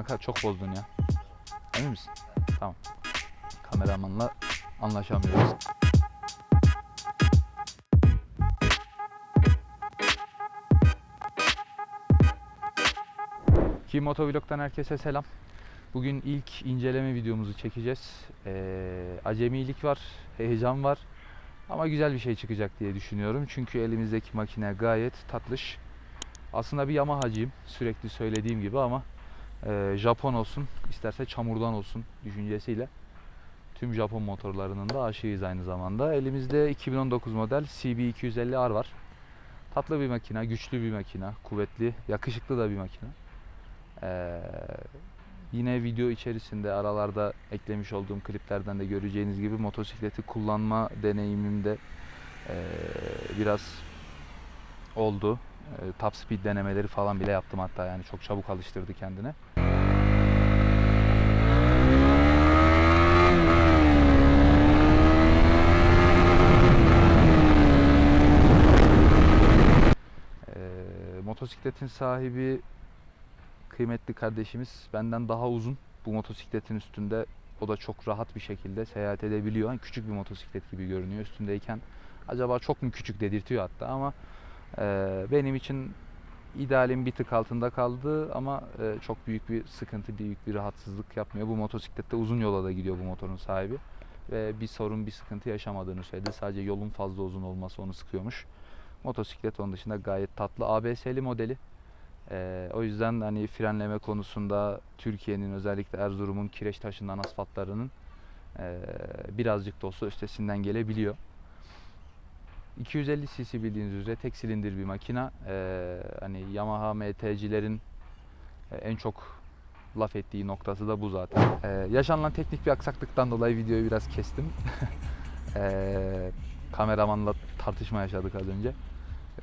Kanka çok bozdun ya. Emin misin? Tamam. Kameramanla anlaşamıyoruz. Ki Motovlog'dan herkese selam. Bugün ilk inceleme videomuzu çekeceğiz. Ee, acemilik var, heyecan var. Ama güzel bir şey çıkacak diye düşünüyorum. Çünkü elimizdeki makine gayet tatlış. Aslında bir Yamaha'cıyım. Sürekli söylediğim gibi ama e, Japon olsun, isterse çamurdan olsun düşüncesiyle tüm Japon motorlarının da aşığıyız aynı zamanda. Elimizde 2019 model CB250R var. Tatlı bir makina, güçlü bir makina, kuvvetli, yakışıklı da bir makina. Ee, yine video içerisinde aralarda eklemiş olduğum kliplerden de göreceğiniz gibi motosikleti kullanma deneyimimde ee, biraz oldu. Ee, top speed denemeleri falan bile yaptım hatta yani çok çabuk alıştırdı kendine. Ee, motosikletin sahibi kıymetli kardeşimiz benden daha uzun bu motosikletin üstünde o da çok rahat bir şekilde seyahat edebiliyor. Yani küçük bir motosiklet gibi görünüyor üstündeyken. Acaba çok mu küçük dedirtiyor hatta ama e, benim için idealin bir tık altında kaldı ama e, çok büyük bir sıkıntı, büyük bir rahatsızlık yapmıyor. Bu motosiklette uzun yola da gidiyor bu motorun sahibi ve bir sorun, bir sıkıntı yaşamadığını söyledi. Sadece yolun fazla uzun olması onu sıkıyormuş. Motosiklet onun dışında gayet tatlı. ABS'li modeli. Ee, o yüzden hani frenleme konusunda Türkiye'nin özellikle Erzurum'un kireç taşından asfaltlarının ee, birazcık da olsa üstesinden gelebiliyor. 250 cc bildiğiniz üzere tek silindir bir makina. Ee, hani Yamaha MT'cilerin e, en çok laf ettiği noktası da bu zaten. Ee, yaşanılan teknik bir aksaklıktan dolayı videoyu biraz kestim. Ee, kameramanla tartışma yaşadık az önce.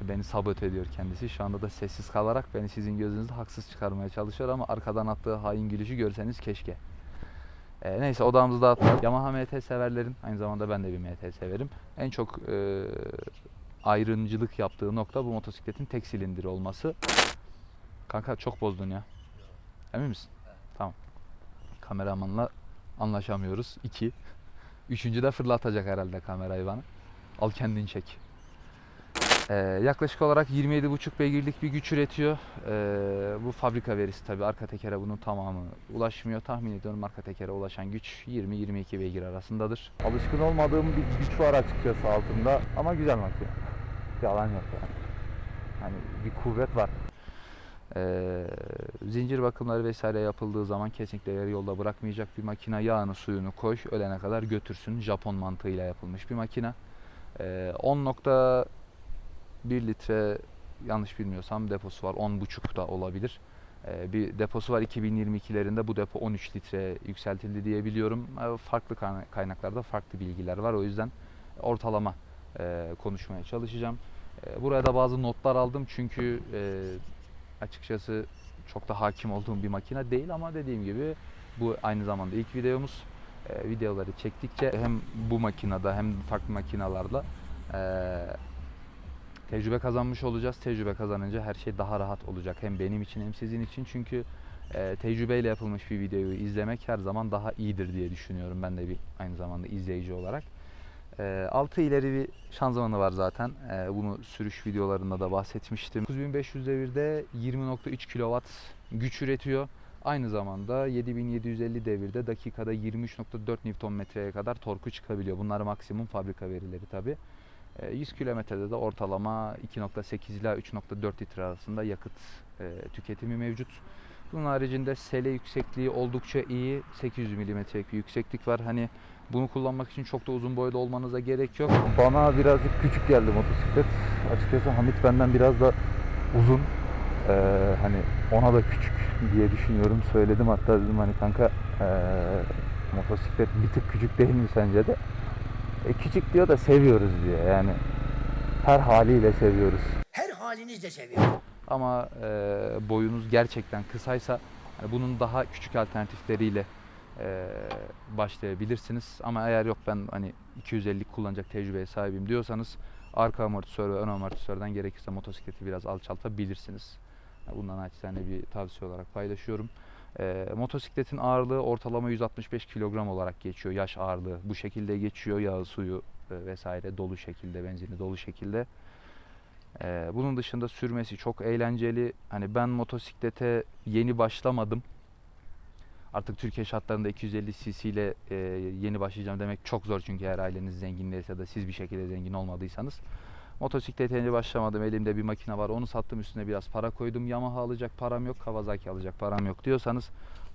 Beni sabote ediyor kendisi. Şu anda da sessiz kalarak beni sizin gözünüzde haksız çıkarmaya çalışıyor ama arkadan attığı hain gülüşü görseniz keşke. Ee, neyse odamızı dağıttık. Yamaha MT severlerin, aynı zamanda ben de bir MT severim. En çok e, ayrımcılık yaptığı nokta bu motosikletin tek silindir olması. Kanka çok bozdun ya. Emin misin? Tamam. Kameramanla anlaşamıyoruz. İki. Üçüncü de fırlatacak herhalde kamerayı bana. Al kendin çek. Ee, yaklaşık olarak 27,5 beygirlik bir güç üretiyor. Ee, bu fabrika verisi tabi arka tekere bunun tamamı ulaşmıyor. Tahmin ediyorum arka tekere ulaşan güç 20-22 beygir arasındadır. Alışkın olmadığım bir güç var açıkçası altında ama güzel makine. Yalan yok yani. Hani bir kuvvet var. Ee, zincir bakımları vesaire yapıldığı zaman kesinlikle yarı yolda bırakmayacak bir makine. Yağını suyunu koy ölene kadar götürsün. Japon mantığıyla yapılmış bir makine. Ee, 10.1 litre yanlış bilmiyorsam deposu var. 10.5 da olabilir. Ee, bir deposu var 2022'lerinde bu depo 13 litre yükseltildi diye biliyorum. Ee, farklı kayna- kaynaklarda farklı bilgiler var. O yüzden ortalama e, konuşmaya çalışacağım. Buraya da bazı notlar aldım çünkü e, açıkçası çok da hakim olduğum bir makine değil ama dediğim gibi bu aynı zamanda ilk videomuz. E, videoları çektikçe hem bu makinede hem farklı makinalarla e, tecrübe kazanmış olacağız. Tecrübe kazanınca her şey daha rahat olacak. Hem benim için hem sizin için. Çünkü e, tecrübeyle yapılmış bir videoyu izlemek her zaman daha iyidir diye düşünüyorum. Ben de bir aynı zamanda izleyici olarak. E, altı ileri bir şanzımanı var zaten. E, bunu sürüş videolarında da bahsetmiştim. 9500 devirde 20.3 kW güç üretiyor. Aynı zamanda 7750 devirde dakikada 23.4 Nm'ye kadar torku çıkabiliyor. Bunlar maksimum fabrika verileri tabi. 100 kilometrede de ortalama 2.8 ila 3.4 litre arasında yakıt e, tüketimi mevcut. Bunun haricinde sele yüksekliği oldukça iyi. 800 milimetrelik bir yükseklik var. Hani bunu kullanmak için çok da uzun boyda olmanıza gerek yok. Bana birazcık küçük geldi motosiklet. Açıkçası Hamit benden biraz da uzun. Ee, hani ona da küçük diye düşünüyorum. Söyledim hatta dedim hani kanka ee, motosiklet bir tık küçük değil mi sence de? E, küçük diyor da seviyoruz diyor yani. Her haliyle seviyoruz. Her halinizle seviyorum. Ama e, boyunuz gerçekten kısaysa hani bunun daha küçük alternatifleriyle e, başlayabilirsiniz. Ama eğer yok ben hani 250 kullanacak tecrübeye sahibim diyorsanız arka amortisör ve ön amortisörden gerekirse motosikleti biraz alçaltabilirsiniz. Bundan naçizane bir tavsiye olarak paylaşıyorum. E, motosikletin ağırlığı ortalama 165 kilogram olarak geçiyor. Yaş ağırlığı bu şekilde geçiyor. Yağı, suyu e, vesaire dolu şekilde, benzini dolu şekilde. E, bunun dışında sürmesi çok eğlenceli. Hani ben motosiklete yeni başlamadım. Artık Türkiye şartlarında 250 cc ile e, yeni başlayacağım demek çok zor çünkü eğer aileniz zengin değilse da siz bir şekilde zengin olmadıysanız. Motosiklete yeni başlamadım. Elimde bir makine var. Onu sattım üstüne biraz para koydum. Yamaha alacak param yok. Kawasaki alacak param yok diyorsanız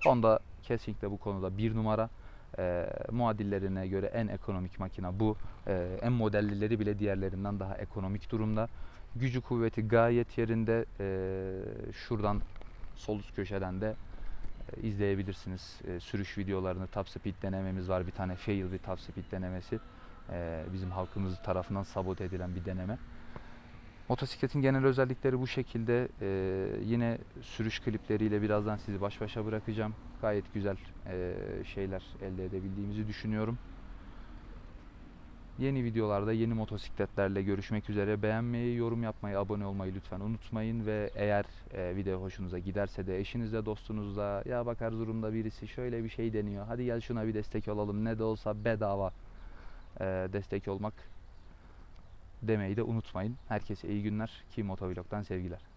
Honda kesinlikle bu konuda bir numara. E, muadillerine göre en ekonomik makine bu. E, en modellileri bile diğerlerinden daha ekonomik durumda. Gücü kuvveti gayet yerinde. E, şuradan sol üst köşeden de e, izleyebilirsiniz. E, sürüş videolarını top speed denememiz var. Bir tane fail bir top speed denemesi. E, bizim halkımız tarafından sabote edilen bir deneme. Motosikletin genel özellikleri bu şekilde. E, yine sürüş klipleriyle birazdan sizi baş başa bırakacağım. Gayet güzel e, şeyler elde edebildiğimizi düşünüyorum. Yeni videolarda yeni motosikletlerle görüşmek üzere. Beğenmeyi, yorum yapmayı, abone olmayı lütfen unutmayın ve eğer e, video hoşunuza giderse de eşinizle, dostunuzla ya bak Erzurum'da birisi şöyle bir şey deniyor. Hadi gel şuna bir destek olalım. Ne de olsa bedava e, destek olmak demeyi de unutmayın. Herkese iyi günler. Ki Motovlog'dan sevgiler.